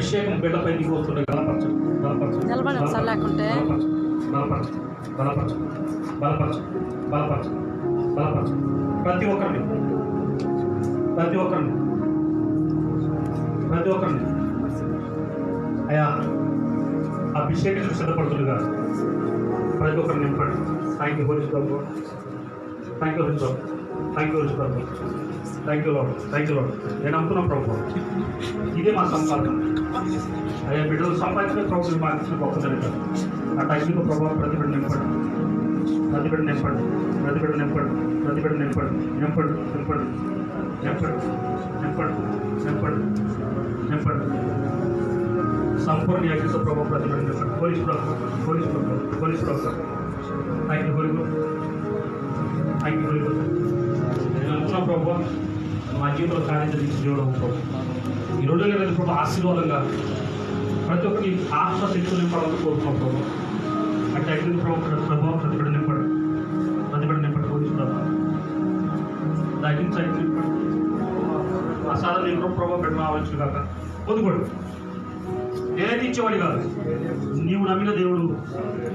అభిషేకం బిడ్డపై దిగి వస్తుండే బలపరచు బలపరచు లేకుంటే. బలపరచు బలపరచు బలపరచు బలపరచు బలపరచు ప్రతి ఒక్కరిని ప్రతి ఒక్కరిని ప్రతి ఒక్కరిని. అయా అభిషేకం సిద్ధపడుతుండగా ప్రతి ఒక్కరిని నింపండి. థ్యాంక్ యూ హోలీస్ బాబు థ్యాంక్ యూ హోలీస్ బాబు థ్యాంక్ యూ హోలీస్ బాబు thank you Lord thank you Lord నేను నమ్ముతున్నాం ప్రభు. ఇదే మా సంపాదన అయ్యా బిడ్డలు సంపాదించిన ప్రభుత్వం మా ఇచ్చిన గొప్ప జరిగారు ఆ టైంలో ప్రభావం ప్రతిబిడ్డ నింపండి. ప్రతిబిడ్డ నింపండి. ప్రతిబిడ్డ నింపండి. ప్రతిబిడ్డ నింపండి. నింపండి. నింపండి. నింపండి. నింపండి. నింపండి. నింపండి. సంపూర్ణ యాజ్ఞతో ప్రభావ ప్రతిబిడ్డ నింపండి. పోలీస్ ప్రభుత్వం పోలీస్ ప్రభుత్వం పోలీస్ ప్రభుత్వం థ్యాంక్ యూ హోలీ జీవితంలో కార్యం చూడడం ఈ రెండు వేల ఇరవై ప్రభు ఆశీర్వాదంగా ప్రతి ఒక్కరి ఆత్మశక్తులు నింపాలని కోరుకుంటాం అంటే అగ్ని ప్రభు ప్రభావం ప్రతిపడి నింపడం ప్రతిపడి నింపడం కోరుకుంటాం తగ్గించి అసాధారణ అసాధన ఎన్నో ప్రభావం ఆవచ్చు కాక. పొందుకోడు. ఏది ఇచ్చేవాడు కాదు. నీవు నమ్మిన దేవుడు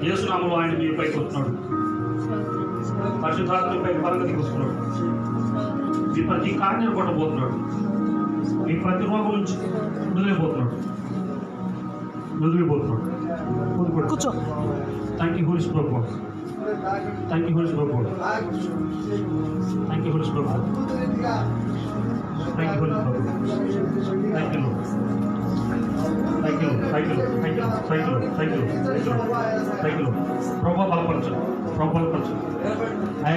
యేసునామలో ఆయన మీపైకి వస్తున్నాడు పరిశుద్ధాత్మపై పరంగా తీసుకున్నాడు మీ ప్రతి కార్యం కొట్టబోతున్నాడు మీ ప్రతి రోగం నుంచి వదిలిపోతున్నాడు వదిలిపోతున్నాడు వదిలిపోతున్నాడు కూర్చో థ్యాంక్ యూ హోలీస్ ప్రభు థ్యాంక్ యూ హోలీస్ ప్రభు థ్యాంక్ యూ హోలీస్ ప్రభు thank you holies Prabhu thank you thank you thank you thank you thank you thank you thank you ప్రభా బలపరచు ప్రభా బలపరచు అయ్యా,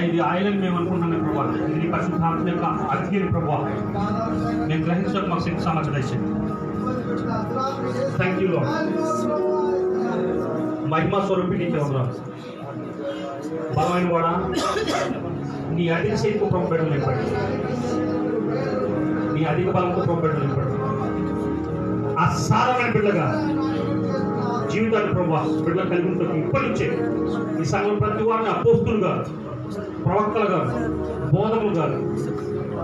ఇది ఆయిల్ మేము అనుకుంటున్నాం ప్రభా ఇది పరిశుద్ధాత్మ యొక్క అగ్ని ప్రభా మేము గ్రహించడం మాకు శక్తి సామర్థ్యం దయచేయండి థ్యాంక్ యూ లాడ్ మహిమా స్వరూపి నీకే ఉన్నాను బలమైన వాడా నీ అధిక శక్తితో పంపడం నింపండి నీ అధిక బలంతో పంపడం నింపండి అసారమైన బిడ్డగా జీవితాన్ని ప్రభావ బిడ్డలు కలిగి ఉంటుంది ఇప్పటి నుంచే ఈ సంఘం ప్రతి వారిని అపోస్తులుగా ప్రవక్తలు గారు బోధకులు గారు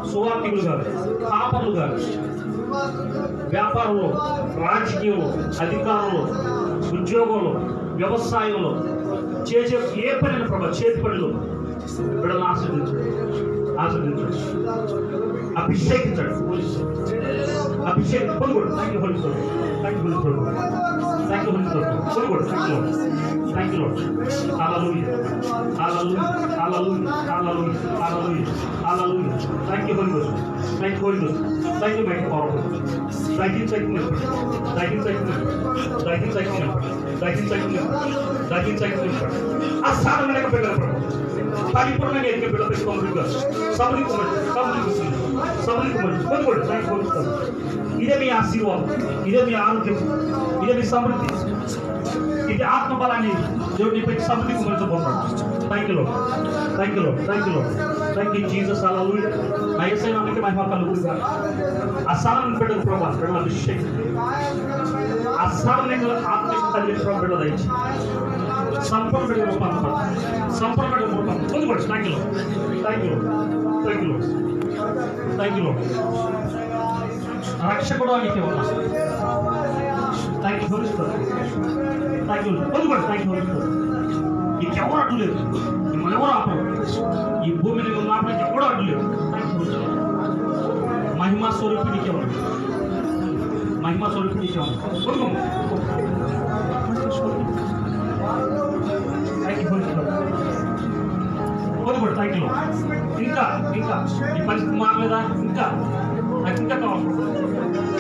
సువార్థికులు గారు కాపర్లు గారు వ్యాపారంలో రాజకీయంలో అధికారంలో ఉద్యోగంలో వ్యవసాయంలో చేసే ఏ పనిని ప్రభావ చేతి పనిలో వీళ్ళని ఆశ్రదించారు Nazarene Church. Abhishek Church, Holy Spirit. Abhishek, Holy Word, thank you, Holy Spirit. Thank you, Holy Spirit. Thank you, Holy Spirit. Holy Word, thank you, Lord. Thank you, Lord. Hallelujah. Hallelujah. Hallelujah. Hallelujah. Hallelujah. Hallelujah. Thank you, Holy Ghost. Thank you, Holy Ghost. Thank you, mighty power. Thank you, thank you. Thank you, thank you. Thank you, thank you. Thank you, thank you. Thank you, thank you. Asana, my name is ताली पढ़ने गए इनके बेटा इसको मत कर सबरी को मत सबरी को मत सबरी को मत मत बोल नहीं बोल कर इधर भी आशीर्वाद इधर भी आरोग्य इधर भी समृद्धि इधर आत्मबलानी जो निपेट समृद्धि को मत बोल thank you Lord thank you Lord thank you Lord thank you Jesus hallelujah मैं ऐसे नाम के महिमा का लूँगा आसान बेटा प्रभा बेटा अभिषेक आसान ने आत्मिक तल्ले प्रभा बेटा दैछ संपूर्ण रूपांतर संपूर्ण Holy Ghost, thank you, Lord. Thank you, Lord. Thank you, Lord. Thank you, Lord. రక్ష కూడా నీకే ఉన్నాం thank you Holy Spirit thank you Holy Spirit thank you Holy Spirit నీకు ఎవరు అడ్డులేదు మిమ్మల్ని ఎవరు ఆపరు ఈ భూమిని నువ్వు ఆపడానికి ఎవరు అడ్డులేదు మహిమా స్వరూపి నీకే ఉన్నాం మహిమా స్వరూపి నీకే ఉన్నాం పొందుకోండి సైకిల్ ఇంకా ఇంకా. ఈ పరిస్థితి మారలేదా ఇంకా నాకు ఇంకా కావాలి.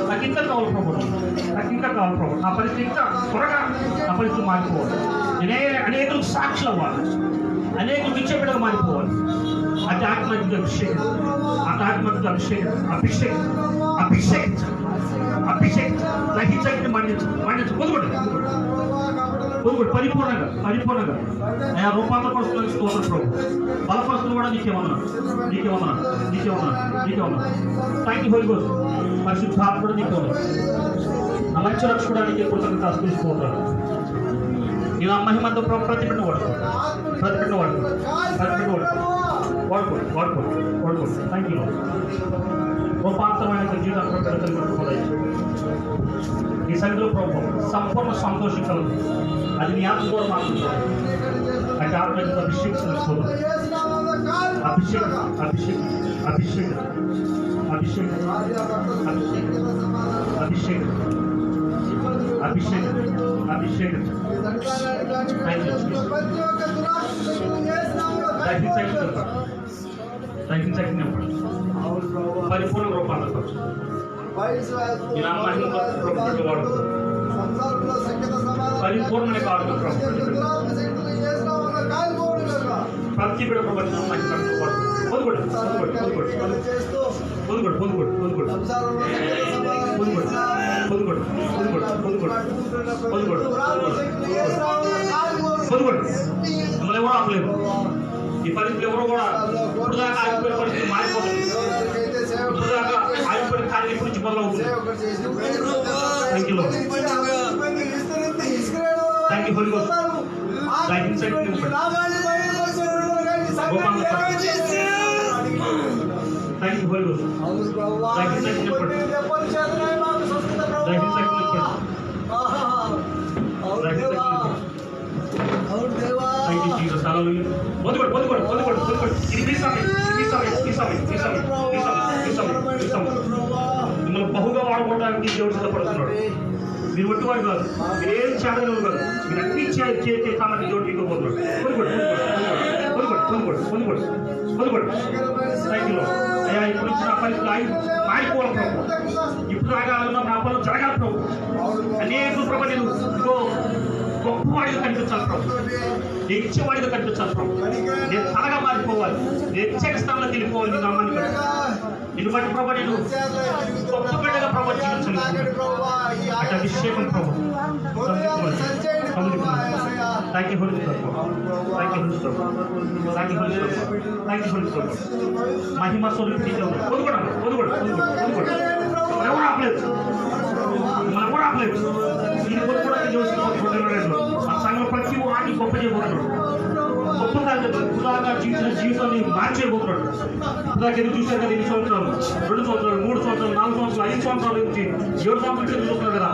నాకు ఇంకా కావాలి ప్రభుత్వం. నాకు ఇంకా కావాలి ప్రభుత్వం. నా పరిస్థితి ఇంకా త్వరగా నా పరిస్థితి మారిపోవాలి. నేనే అనేకులకు సాక్షులు అవ్వాలి. అనేకులు విచ్చబిడగా మారిపోవాలి. అటు ఆత్మకి అభిషేకం. అటు ఆత్మకి అభిషేకం. అభిషేకం. అభిషేకం అభిషేకం గ్రహించండి మండించు మండించు పొందుకోండి పొరుగుడు పరిపూర్ణంగా పరిపూర్ణంగా. ఆయా రూపాంతరపరుస్తున్నాను స్తోత్ర ప్రభు. బలపరుస్తులు కూడా నీకేమన్నా నీకేమన్నా నీకేమన్నా నీకేమన్నా థ్యాంక్ యూ హోల్ గోస్ పరిశుద్ధాత్మ కూడా నీకేమన్నా నా మంచి రక్షకుడానికి కృతజ్ఞత అర్పించుకుంటాను నేను ఆ మహిమంతో ప్రభు ప్రతిబిడ్డ వాడుకో ప్రతిబిడ్డ వాడుకో ప్రతిబిడ్డ వాడుకో వాడుకో వాడుకో వాడుకో థ్యాంక్ యూ గొప్ప ఆత్మైన జీవితాన్ని పెడతాను నీ సన్నిధిలో ప్రభు సంపూర్ణ సంతోషం కలదు అది నీ ఆత్మ కూడా మాట్లాడుతుంది అంటే ఆత్మ యొక్క అభిషేకం తెలుసుకోదు అభిషేకం అభిషేకం అభిషేకం అభిషేకం అభిషేకం అభిషేకం పరిపూర్ణ రూపాలు ఈ నామాన్ని ప్రభుత్వం. వాడు పరిపూర్ణ ప్రతి బిడ ప్రపంచం పొందుకోడు పొందుకోడు పొందుకోడు. పొందుకోడు పొందుకోడు పొందుకోడు. పొందుకోడు పొందుకోడు పొందుకోడు పొందుకోడు ఎవరు ఆపలేదు ఈ పరిస్థితులు ఎవరు కూడా ఇప్పుడు దాకా ఆగిపోయిన పరిస్థితి మారిపోతుంది ఇప్పుడు దాకా ఆగిపోయిన దాన్ని గురించి మొదలవుతుంది థ్యాంక్ యూ హోలీ గోస్ట్ దయించండి థ్యాంక్ యూ హోలీ గోస్ట్ దయించండి దయించండి Thank you, Jesus. Hallelujah. పొందుకోండి పొందుకోండి పొందుకోండి పొందుకోండి ఇది తీసామే తీసామే తీసామే తీసామే తీసామే తీసామే తీసామే మిమ్మల్ని బహుగా వాడుకోవడానికి దేవుడు సిద్ధపడుతున్నాడు. మీరు ఒట్టి వాడు కాదు మీరు ఏం చేయడం కాదు మీరు అన్ని చేసే సామర్థ్యం దేవుడు మీకు పోతున్నాడు పొందుకోండి పొందుకోండి పొందుకోండి పొందుకోండి పొందుకోండి అయ్యా ఇప్పుడు ఇచ్చిన పరిస్థితులు ఆగి మారిపోవాలి ప్రభు. ఇప్పుడు రాగాలన్న నా పనులు జరగాలి ప్రభు. అనేక ప్రభు నేను ఇదిగో గొప్పవాడిగా కనిపించాలి ప్రభు. నేను ఇచ్చేవాడిగా కనిపించాలి ప్రభు. నేను తలగా మారిపోవాలి నేను ఇచ్చే స్థానంలో వెళ్ళిపోవాలి నీ నామాన్ని బట్టి నిన్ను బట్టి ప్రభు నేను గొప్ప బిడ్డగా ప్రభు జీవించాలి అటు అభిషేకం ప్రభు థ్యాంక్ యూ హోలీ ప్రభు థ్యాంక్ యూ హోలీ ప్రభు థ్యాంక్ యూ హోలీ ప్రభు థ్యాంక్ యూ హోలీ ప్రభు మహిమ స్వరూపి పొందుకోవడం పొందుకోడు పొందుకోడు పొందుకోడు మనం ఎవరు ఆపలేదు మనం ఎవరు ఆపలేదు ఇది పొందుకోవడానికి చూస్తున్నాడు ఆ సంఘం ప్రతి వాడిని గొప్ప చేయబోతున్నాడు గొప్పగా పురాగా జీవించిన జీవితాన్ని మార్చేయబోతున్నాడు ఇందాక ఎదురు చూశారు కదా ఎన్ని సంవత్సరాలు రెండు సంవత్సరాలు మూడు సంవత్సరాలు నాలుగు సంవత్సరాలు ఐదు సంవత్సరాలు నుంచి ఏడు సంవత్సరాలు చూస్తున్నాడు కదా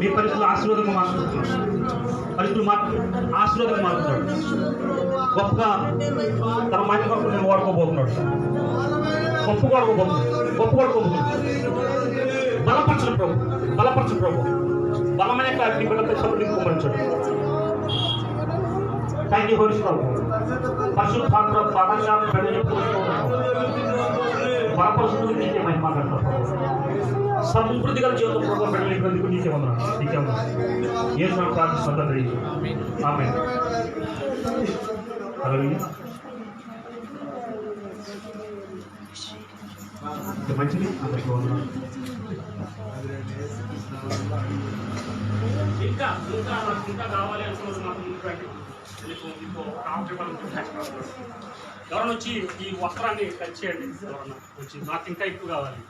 మీ పరిస్థితులు ఆశీర్వాదంగా మార్చుకుంటున్నాడు పరిస్థితులు మార్ ఆశీర్వాదంగా మారుతున్నాడు గొప్పగా తన మంచి కొరకు నేను వాడుకోబోతున్నాడు గొప్ప వాడుకోబోతున్నాడు గొప్ప వాడుకోబోతున్నాడు బలపరచడం ప్రభు బలపరచడం ప్రభు బలమైన కాటి బిడ్డపై సభ్యులు তাইনি হরিষ্কল্প పశుపాత్ర పరశాం ప్రజలు పరపశువులు నీకే మహిమ సమృద్ధిగా జీవితం పూర్వం ప్రజలు ఇబ్బందికు నీకే ఉన్నా నీకే ఉన్నా ఏ ప్రార్థిస్తున్నా ఆమె అలా ఆమె మంచిది? అందరికీ వందనాలు ఇంకా ఇంకా నాకు ఇంకా కావాలి అనుకున్నది మాకు ముందు రండి. మీకు ఎవరైనా వచ్చి ఈ వస్త్రాన్ని టచ్ చేయండి. ఎవరన్నా వచ్చి నాకు ఇంకా ఎక్కువ కావాలి.